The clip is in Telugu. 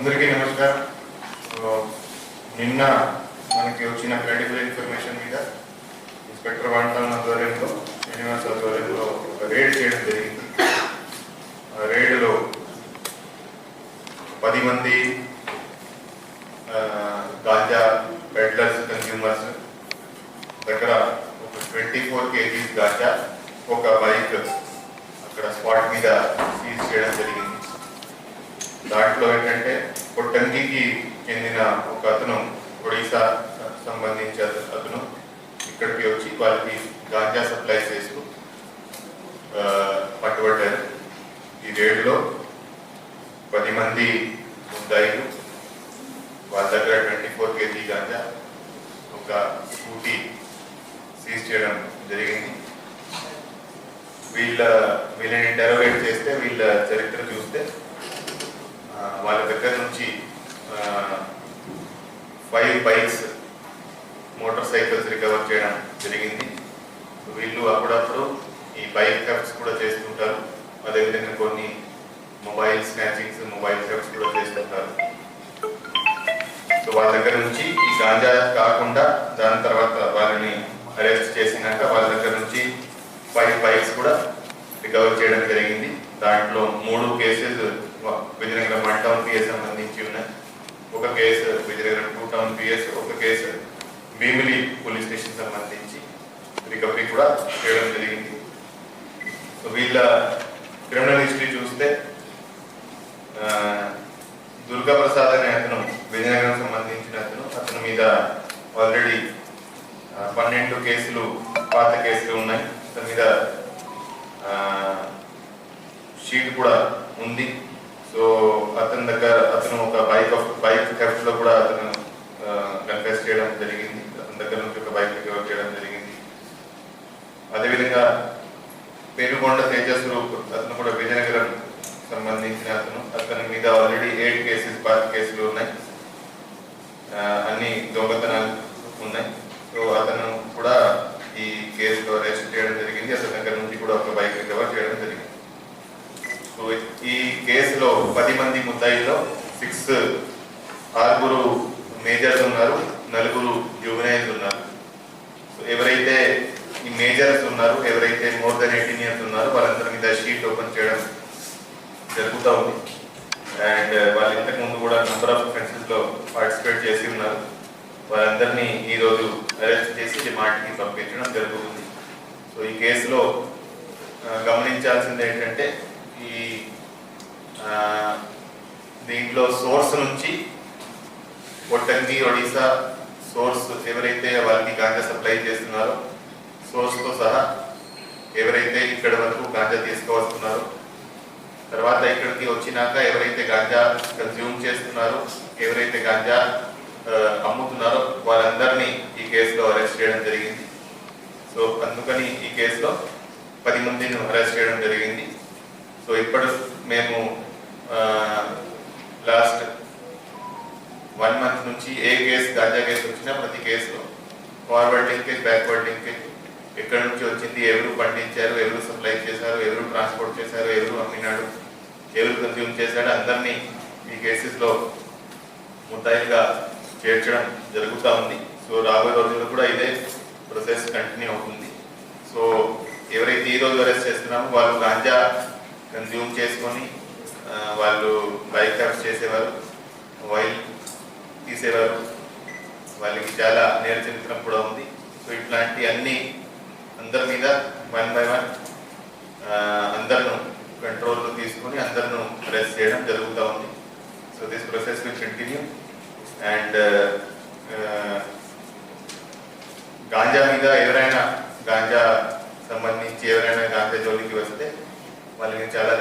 అందరికీ నమస్కారం సో, నిన్న మనకి వచ్చిన క్రెడిబుల్ ఇన్ఫర్మేషన్ మీద ఇన్స్పెక్టర్ వాంటన్ ఆధ్వర్యంలో శ్రీనివాస్ ఆధ్వర్యంలో ఒక రేడ్ చేయడం జరిగింది. ఆ రేడ్లో పది మంది గాంజా పెడ్లర్స్ కన్స్యూమర్స్ దగ్గర ఒక ట్వంటీ ఫోర్ కేజీస్ గాంజా ఒక బైక్ అక్కడ స్పాట్ మీద సీజ్ చేయడం జరిగింది. దాంట్లో ఏంటంటే కొట్టంగికి చెందిన ఒక అతను ఒడిశా సంబంధించి అతను ఇక్కడికి వచ్చి వాళ్ళకి గాంజా సప్లై చేస్తూ ఆ, పట్టుబడ్డారు. ఈ రేడులో పది మంది ముద్దాయిలు వాళ్ళ దగ్గర ట్వంటీ ఫోర్ కేజీ గాంజా ఒక స్కూటీ సీజ్ చేయడం జరిగింది. వీళ్ళ వీళ్ళని ఇంటరోగేట్ చేస్తే వీళ్ళ చరిత్ర చూస్తే వాళ్ళ దగ్గర నుంచి five bikes motor cycles recover చేయడం జరిగింది. వీళ్ళు అప్పుడప్పుడు ఈ బైక్ థెఫ్ట్స్ కూడా చేస్తుంటారు. అదేవిధంగా కొన్ని మొబైల్ స్నాచింగ్స్ మొబైల్ థెఫ్ట్స్ కూడా చేస్తుంటారు. సో వాళ్ళ దగ్గర నుంచి ఈ గాంజా కాకుండా దాని తర్వాత వాళ్ళని అరెస్ట్ చేసినాక వాళ్ళ దగ్గర నుంచి ఫైవ్ బైక్స్ కూడా రికవర్ చేయడం జరిగింది. దాంట్లో మూడు cases Vizianagaram one town PS సంబంధించి ఉన్నాయి ఒక case Vizianagaram two town PS ఒక కేసు భీమిలి పోలీస్ స్టేషన్ సంబంధించి రికవరీ కూడా చేయడం జరిగింది. సో వీళ్ళ క్రిమినల్ హిస్టరీ చూస్తే దుర్గా ప్రసాద్ అనే అతను విజయనగరం సంబంధించిన అతను అతని మీద ఆల్రెడీ పన్నెండు కేసులు పాత కేసులు ఉన్నాయి. అతని మీద షీట్ కూడా ఉంది. సో అతని దగ్గర అతను ఒక బైక్ బైక్ థెఫ్ట్లో కూడా అతను కన్ఫెస్ చేయడం జరిగింది. అతని దగ్గర నుంచి ఒక బైక్ రికవర్ చేయడం జరిగింది. అదేవిధంగా పేరుకొండ తేజస్ రూప్ అతను కూడా విజయనగరం సంబంధించిన అతను. అతని మీద ఆల్రెడీ ఎయిట్ కేసెస్ పాత కేసులు ఉన్నాయి. అన్ని దొంగతనాలు ఉన్నాయి. సో అతను కూడా ఈ కేసులో అరెస్ట్ చేయడం జరిగింది అతని దగ్గర నుంచి కూడా ఒక బైక్ రికవర్ చేయడం జరిగింది సో ఈ కేసులో పది సిక్స్ ఆరుగురు మేజర్స్ ఉన్నారు నలుగురు యువనైజ్ ఉన్నారు. సో ఎవరైతే ఈ మేజర్స్ ఉన్నారు ఎవరైతే మోర్ దెన్ ఎయిటీన్ ఇయర్స్ ఉన్నారో వాళ్ళందరి మీద షీట్ ఓపెన్ చేయడం జరుగుతూ ఉంది. అండ్ uh, వాళ్ళు ఇంతకు ముందు కూడా నెంబర్ ఆఫ్ అఫెన్సెస్ పార్టిసిపేట్ చేసి ఉన్నారు. వాళ్ళందరినీ ఈరోజు అరెస్ట్ చేసి రిమాండ్కి పంపించడం జరుగుతుంది. సో ఈ కేసులో uh, గమనించాల్సింది ఏంటంటే ఈ దీంట్లో సోర్స్ నుంచి ఒట్టంగి ఒడిశా సోర్స్ ఎవరైతే వాళ్ళకి గాంజా సప్లై చేస్తున్నారో సోర్స్తో సహా ఎవరైతే ఇక్కడ వరకు గాంజా తీసుకువస్తున్నారో తర్వాత ఇక్కడికి వచ్చినాక ఎవరైతే గాంజా కన్జ్యూమ్ చేస్తున్నారో ఎవరైతే గాంజా అమ్ముతున్నారో వారందరినీ ఈ కేసులో అరెస్ట్ చేయడం జరిగింది. సో అందుకని ఈ కేసులో పది మందిని అరెస్ట్ చేయడం జరిగింది. సో ఇప్పుడు మేము లాస్ట్ వన్ మంత్ నుంచి ఏ కేసు గాంజా కేసు వచ్చినా ప్రతి కేసులో ఫార్వర్డ్ లింకేజ్ బ్యాక్వర్డ్ లింకేజ్ ఎక్కడి నుంచి వచ్చింది ఎవరు పండించారు ఎవరు సప్లై చేశారు ఎవరు ట్రాన్స్పోర్ట్ చేశారు ఎవరు అమ్మినాడు ఎవరు కన్జ్యూమ్ చేశాడు అందరినీ ఈ కేసెస్లో ముద్దాయిలుగా చేర్చడం జరుగుతూ ఉంది. సో రాబోయే రోజుల్లో కూడా ఇదే ప్రొసెస్ కంటిన్యూ అవుతుంది. సో ఎవరైతే ఈ రోజు అరెస్ట్ చేస్తున్నామో వాళ్ళు గాంజా కన్జ్యూమ్ చేసుకొని వాళ్ళు బైక్ థెఫ్ట్ చేసేవారు వైల్ తీసేవారు. వాళ్ళకి చాలా నేర చరిత్ర కూడా ఉంది. సో ఇట్లాంటి అన్ని అందరి మీద వన్ బై వన్ అందరిను కంట్రోల్లో తీసుకొని అందరిను అరెస్ట్ చేయడం జరుగుతూ ఉంది. So this process will continue and ganja మీద ఎవరైనా గాంజా సంబంధించి ఎవరైనా గాంజా జోలికి వస్తే వాళ్ళకి చాలా